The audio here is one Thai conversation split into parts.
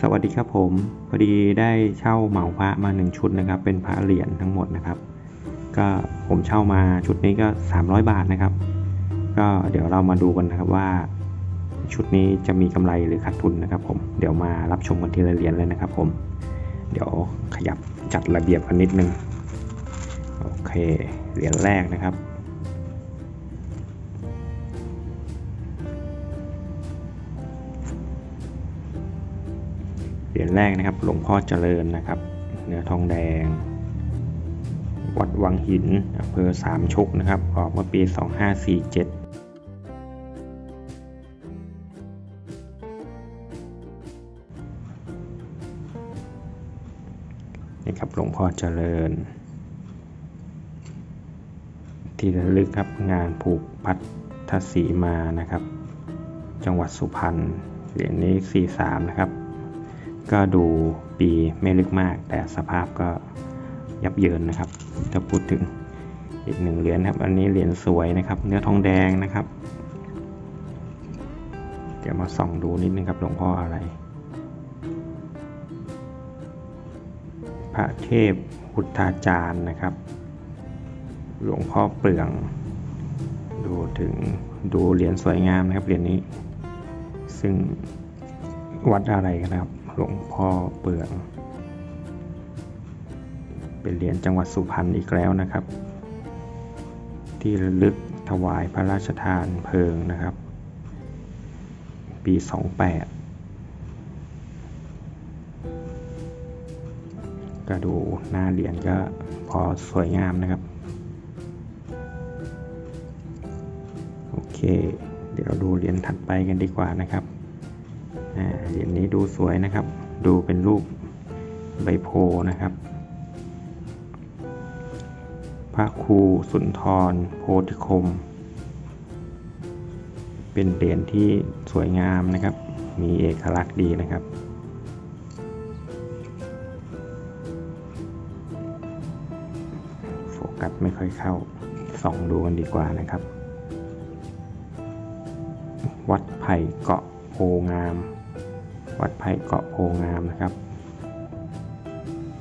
สวัสดีครับผมพอดีได้เช่าเหมาพระมาหนึ่งชุดนะครับ เป็นพระเหรียญทั้งหมดนะครับ ก็ผมเช่ามาชุดนี้ก็ 300 บาทนะครับ ก็เดี๋ยวเรามาดูกันนะครับว่า ชุดนี้จะมีกำไรหรือขาดทุนนะครับ ผมเดี๋ยวมารับชมกันทีละเหรียญเลยนะครับ ผม เดี๋ยวขยับจัดระเบียบกันนิดนึงโอเคเหรียญแรกนะครับ เหรียญแรกนะครับ หลวงพ่อเจริญนะครับ เนื้อทองแดง วัดวังหินอำเภอสามชุกนะครับ ออกเมื่อปี 2547นี่ครับหลวงพ่อเจริญ ที่ระลึกครับงานผูกพัทธสีมานะครับ จังหวัดสุพรรณเหรียญนี้ 43 นะครับ ก็ดูปีไม่ลึกมาก แต่สภาพก็ยับเยินนะครับถ้าพูดถึงอีกหนึ่งเหรียญครับอันนี้เหรียญสวยนะครับ เนื้อทองแดงนะครับเดี๋ยวมาส่องดูนิดนึงครับหลวงพ่ออะไร พระเทพพุทธาจารย์นะครับ หลวงพ่อเปลือง ดูถึงดูเหรียญสวยงามนะครับเหรียญนี้ ซึ่งวัดอะไรนะครับ หลวงพ่อเปลืองเป็นเหรียญจังหวัดสุพรรณอีกแล้วนะครับ ที่ระลึกถวายพระราชทานเพลิงนะครับ ปี 28 ก็ดูหน้าเหรียญก็พอสวยงามนะครับ โอเค เดี๋ยวดูเหรียญถัดไปกันดีกว่านะครับ เหรียญนี้ดูสวยนะครับ ดูเป็นรูปใบโพนะครับ พระครูสุนทร โพธิคม เป็นเหรียญที่สวยงามนะครับ มีเอกลักษณ์ดีนะครับโฟกัสไม่ค่อยเข้า ส่องดูกันดีกว่านะครับ วัดไผ่เกาะโพงาม วัดไผ่เกาะโพงามนะครับ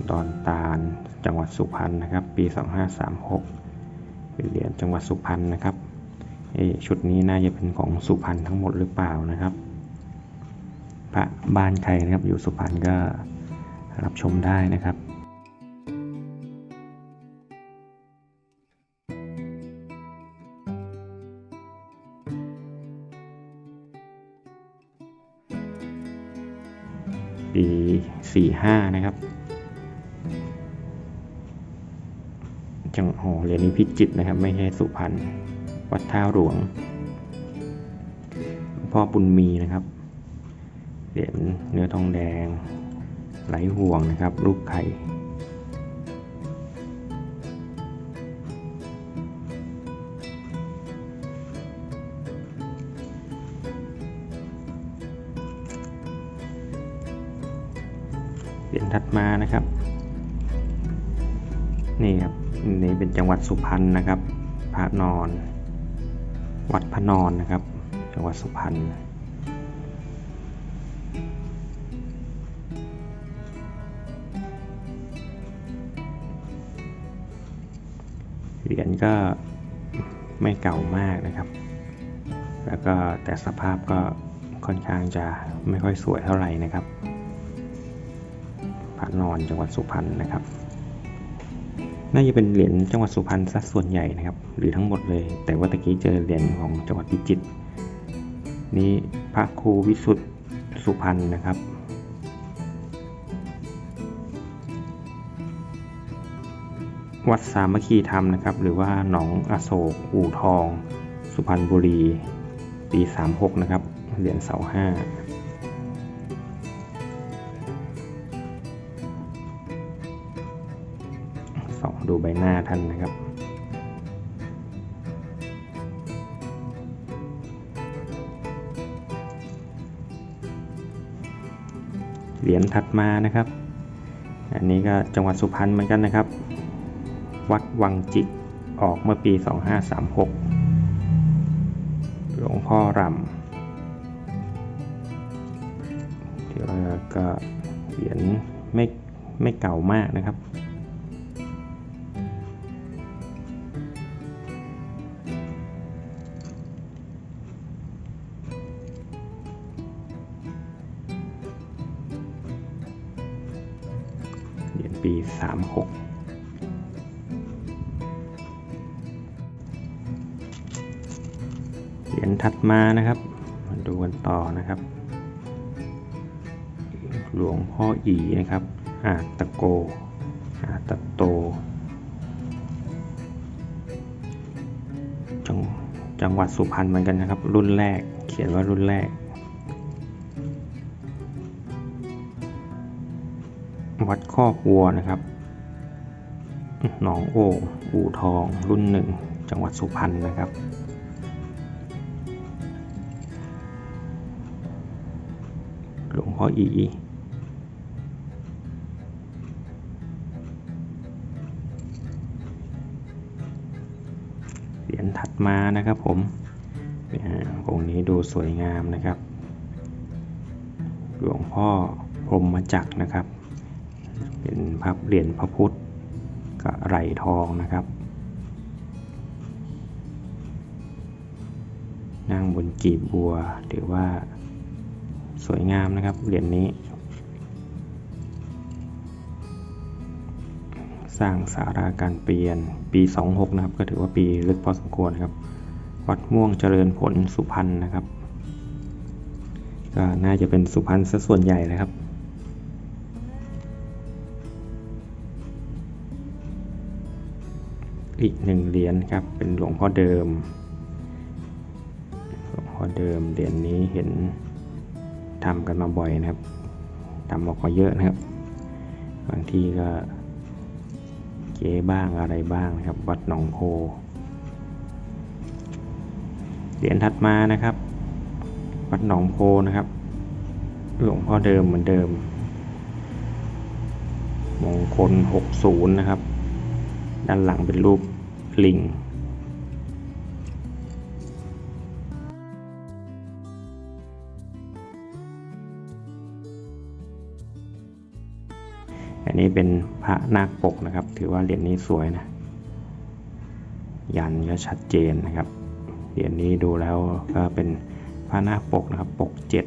ดอนตาล จังหวัดสุพรรณนะครับ ปี 2536 เป็นเหรียญจังหวัดสุพรรณนะครับชุดนี้น่าจะเป็นของสุพรรณทั้งหมดหรือเปล่านะครับ พระบ้านใครนะครับอยู่สุพรรณก็รับชมได้นะครับ ปี 45 นะครับ จังหอเหรียญนี้พิจิตนะครับ ไม่ใช่สุพรรณ วัดท่าหลวง พ่อปุญมีนะครับ เหรียญเนื้อทองแดงไหลห่วงนะครับ รูปไข่ เหรียญถัดมานะครับ นี่ครับนี่เป็นจังหวัดสุพรรณนะครับพระนอน วัดพระนอนนะครับ จังหวัดสุพรรณเหรียญก็ไม่เก่ามากนะครับ แล้วก็แต่สภาพก็ค่อนข้างจะไม่ค่อยสวยเท่าไหร่นะครับ นอนจังหวัดสุพรรณนะครับ น่าจะเป็นเหรียญจังหวัดสุพรรณสัดส่วนใหญ่นะครับ หรือทั้งหมดเลย แต่ว่าตะกี้เจอเหรียญของจังหวัดพิจิตรนี่พระครูวิสุทธิสุพรรณนะครับวัดสามัคคีธรรมนะครับ หรือว่าหนองอโศก อู่ทอง สุพรรณบุรี ปี 36 นะครับ เหรียญเสาห้า ดูใบหน้าท่านนะครับ เหรียญถัดมานะครับ อันนี้ก็จังหวัดสุพรรณเหมือนกันนะครับ วัดวังจิกออกเมื่อปี 2536 หลวงพ่อรำถือว่าก็เหรียญไม่ไม่เก่ามากนะครับ 36เหรียญถัดมานะครับมาดูกันต่อนะครับ หลวงพ่ออีนะครับ อาตะโก อาตะโต จังจังหวัดสุพรรณเหมือนกันนะครับ รุ่นแรกเขียนว่ารุ่นแรก วัดคอวัวนะครับ หนองโอ่งอู่ทอง รุ่นหนึ่งจังหวัดสุพรรณนะครับหลวงพ่ออีเหรียญถัดมานะครับผมองค์นี้ดูสวยงามนะครับ หลวงพ่อพรหมจักรนะครับ เป็นพระเหรียญพระพุทธ ไหลทองนะครับ นั่งบนกีบบัวถือว่าสวยงามนะครับเหรียญนี้ สร้างสาราการเปลี่ยนปี 26 นะครับ ก็ถือว่าปีลึกพอสมควรนะครับ วัดม่วงเจริญผลสุพรรณนะครับ ก็น่าจะเป็นสุพรรณซะส่วนใหญ่นะครับ อีกหนึ่งเหรียญครับ เป็นหลวงพ่อเดิม หลวงพ่อเดิมเหรียญนี้เห็นทำกันมาบ่อยนะครับทำออกมาเยอะนะครับ บางทีก็เก๊บ้างอะไรบ้างนะครับ วัดหนองโพเหรียญถัดมานะครับ วัดหนองโพนะครับ หลวงพ่อเดิมเหมือนเดิม มงคล 60 นะครับ ด้านหลังเป็นรูป ลิงอันนี้เป็นพระนาคปกนะครับ ถือว่าเหรียญนี้สวยนะ ยันก็ชัดเจนนะครับ เหรียญนี้ดูแล้วก็เป็นพระนาคปกนะครับ ปกเจ็ด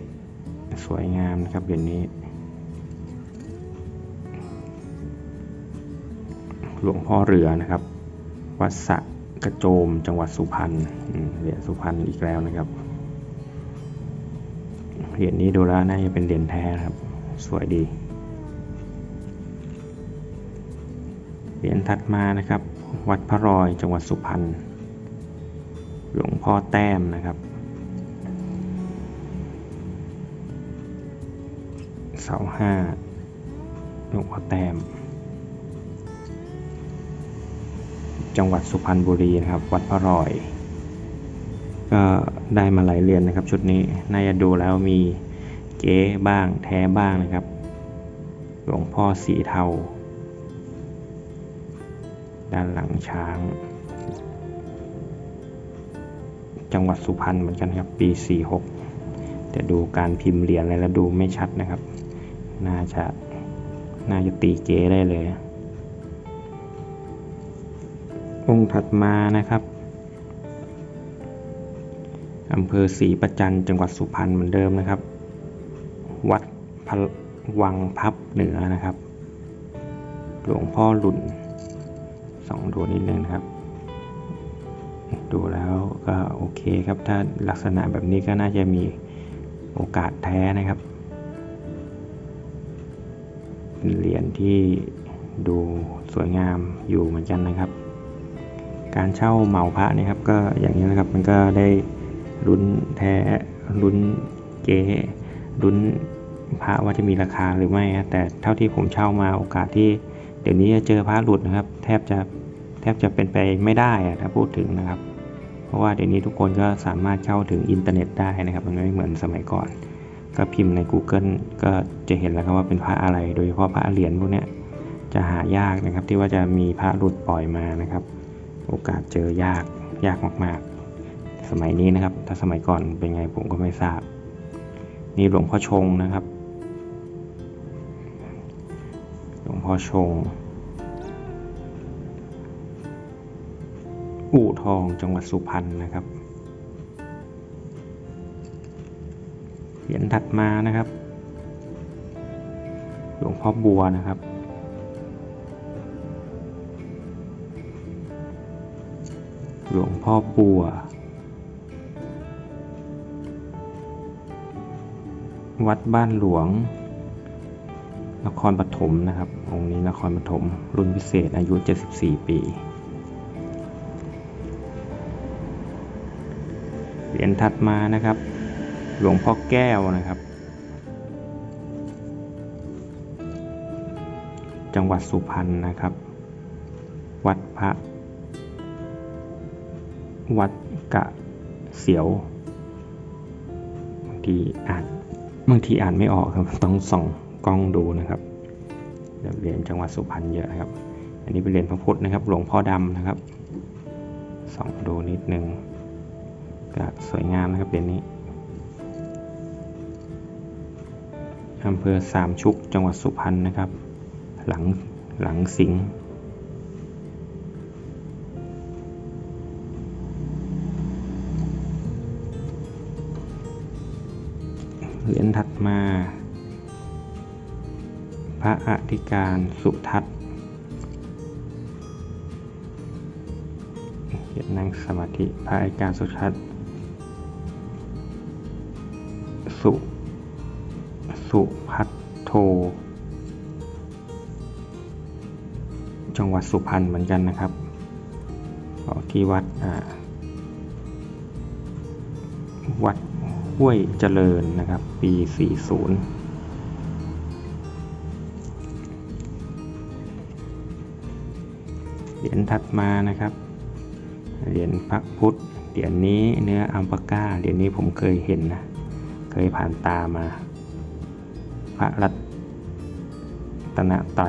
สวยงามนะครับเหรียญนี้ หลวงพ่อเรือนะครับ วัดสะกระโจมจังหวัดสุพรรณเหรียญสุพรรณอีกแล้วนะครับ เหรียญนี้ดูแล้วน่าจะเป็นเหรียญแท้ครับ สวยดี เหรียญถัดมานะครับ วัดพระรอยจังหวัดสุพรรณ หลวงพ่อแต้มนะครับ เสาห้าหลวงพ่อแต้ม จังหวัดสุพรรณบุรีนะครับ วัดพระรอย ก็ได้มาหลายเหรียญนะครับ ชุดนี้น่าจะดูแล้วมีเก๊บ้างแท้บ้างนะครับ หลวงพ่อสีเทา ด้านหลังช้าง จังหวัดสุพรรณเหมือนกันครับ ปี 46 แต่ดูการพิมพ์เหรียญอะไรแล้วดูไม่ชัดนะครับ น่าจะน่าจะตีเก๋ได้เลย องค์ถัดมานะครับอำเภอศรีประจันจังหวัดสุพรรณเหมือนเดิมนะครับ วัดพวังพับเหนือนะครับ หลวงพ่อหลุนสองดูนิดนึงนะครับ ดูแล้วก็โอเคครับ ถ้าลักษณะแบบนี้ก็น่าจะมีโอกาสแท้นะครับ เป็นเหรียญที่ดูสวยงามอยู่เหมือนกันนะครับ การเช่าเหมาพระนี่ครับก็อย่างนี้นะครับมันก็ได้ลุ้นแท้ลุ้นเก๋ลุ้นพระว่าจะมีราคาหรือไม่ฮะแต่เท่าที่ผมเช่ามาโอกาสที่ เดี๋ยวนี้จะเจอพระหลุดนะครับ แทบจะแทบจะเป็นไปไม่ได้อะถ้าพูดถึงนะครับ เพราะว่าเดี๋ยวนี้ทุกคนก็สามารถเข้าถึงอินเทอร์เน็ตได้นะครับ มันไม่เหมือนสมัยก่อน ก็พิมพ์ใน Google ก็จะเห็นแล้วครับว่าเป็นพระอะไร โดยเฉพาะพระเหรียญพวกนี้จะหายากนะครับที่ว่าจะมีพระหลุดปล่อยมานะครับ โอกาสเจอยากยากมากๆ สมัยนี้นะครับ ถ้าสมัยก่อนเป็นไงผมก็ไม่ทราบ นี่หลวงพ่อชงนะครับ หลวงพ่อชง อู่ทองจังหวัดสุพรรณนะครับเหรียญถัดมานะครับ หลวงพ่อบัวนะครับ หลวงพ่อบัว วัดบ้านหลวง นครปฐมนะครับ องค์นี้นครปฐมรุ่นพิเศษอายุ 74 ปี เหรียญถัดมานะครับ หลวงพ่อแก้วนะครับ จังหวัดสุพรรณนะครับ วัดพระ วัดกะเสียว บางทีอ่านบางทีอ่านไม่ออกครับต้องส่องกล้องดูนะครับเหรียญจังหวัดสุพรรณเยอะนะครับ อันนี้เป็นเหรียญพระพุทธนะครับ หลวงพ่อดำนะครับส่องดูนิดนึงก็สวยงามนะครับเหรียญนี้อำเภอสามชุกจังหวัดสุพรรณนะครับ หลังหลังสิงห์ เหรียญถัดมา พระอธิการสุทัศน์เหรียญนั่งสมาธิพระอธิการสุทัศน์สุสุพัทโท จังหวัดสุพรรณเหมือนกันนะครับกที่วัดวัด ห้วยเจริญนะครับ ปี 40เหรียญถัดมานะครับ เหรียญพระพุทธ เหรียญนี้เนื้ออัมปาก้า เหรียญนี้ผมเคยเห็นนะ เคยผ่านตามา พระรัตนไตร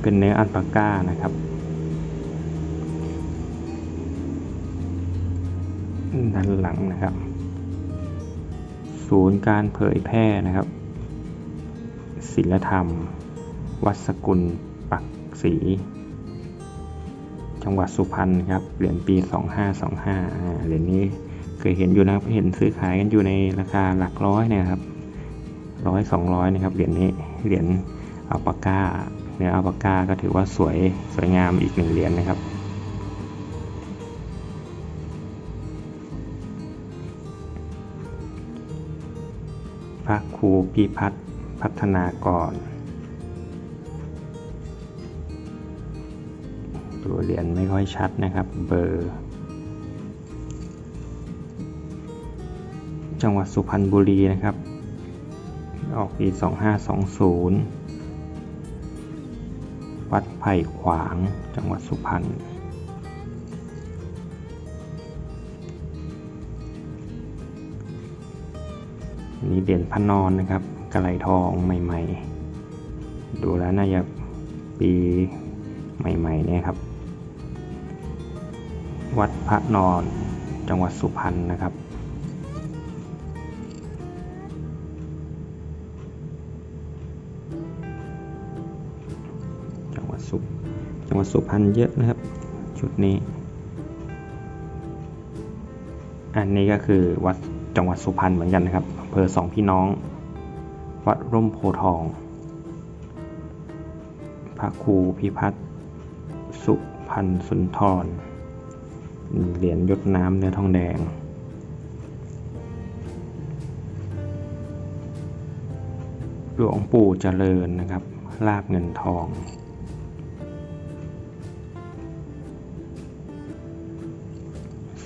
เป็นเนื้ออัลปาก้านะครับ ด้านหลังนะครับ ศูนย์การเผยแพร่นะครับศิลธรรม วัดสกุล ปักศรีจังหวัดสุพรรณครับเหรียญปี 2525อ่าเหรียญนี้เคยเห็นอยู่นะครับเห็นซื้อขายกันอยู่ในราคาหลักร้อยนี่ยครับร้อยสองร้อยนะครับเหรียญนี้เหรียญอัลปาก้าเนื้ออัลปาก้าก็ถือว่าสวยสวยงามอีกหนึ่งเหรียญนะครับ ครูพิพัฒน์พัฒนากร ตัวเหรียญไม่ค่อยชัดนะครับ เบอร์ จังหวัดสุพรรณบุรีนะครับ ออกปี2520 วัดไผ่ขวาง จังหวัดสุพรรณ นี่เด่นพระนอนนะครับกระไหลทองใหม่ ๆ ดูแล้วน่าจะปีใหม่ ๆ เนี่ยครับ วัดพระนอนจังหวัดสุพรรณนะครับจังหวัดสุจังหวัดสุพรรณเยอะนะครับ ชุดนี้ อันนี้ก็คือวัด จังหวัดสุพรรณเหมือนกันนะครับอำเภอสองพี่น้อง วัดร่มโพทอง พระครูพิพัฒน์สุพรรณสุนทร เหรียญยศน้ำเนื้อทองแดง หลวงปู่เจริญนะครับ ลาบเงินทอง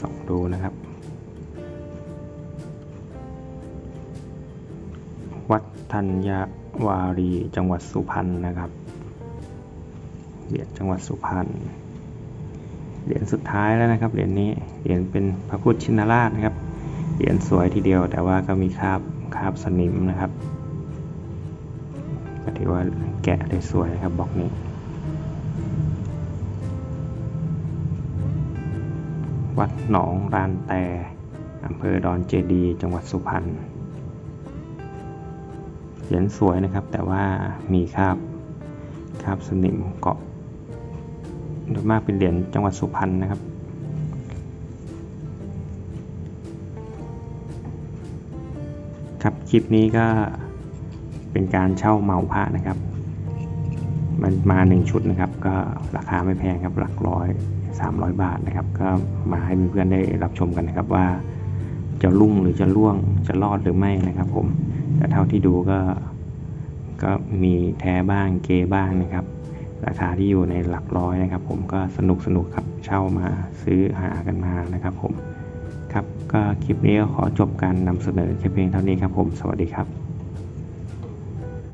ส่องดูนะครับ วัดธัญวารีจังหวัดสุพรรณนะครับเหรียญจังหวัดสุพรรณเหรียญสุดท้ายแล้วนะครับเหรียญนี้เหรียญเป็นพระพุทธชินราชนะครับเหรียญสวยทีเดียว แต่ว่าก็มีคราบคราบสนิมนะครับก็ถือว่าแกะได้สวยนะครับบล็อกนี้ วัดหนองรานแต่อำเภอดอนเจดี จังหวัดสุพรรณ เหรียญสวยนะครับ แต่ว่ามีคราบคราบสนิมเกาะโดยมากเป็นเหรียญจังหวัดสุพรรณนะครับ ครับคลิปนี้ก็เป็นการเช่าเหมาพระนะครับ มันมาหนึ่งชุดนะครับ ก็ราคาไม่แพงครับหลักร้อย300 บาทนะครับ ก็มาให้เพื่อนๆได้รับชมกันนะครับว่าจะรุ่งหรือจะร่วงจะรอดหรือไม่นะครับผม แต่เท่าที่ดูก็ก็มีแท้บ้างเกบ้างนะครับ ราคาที่อยู่ในหลักร้อยนะครับ ผมก็สนุกสนุกครับเช่ามาซื้อหากันมานะครับ ผมครับก็คลิปนี้ก็ขอจบการนำเสนอแค่เพียงเท่านี้ครับผมสวัสดีครับ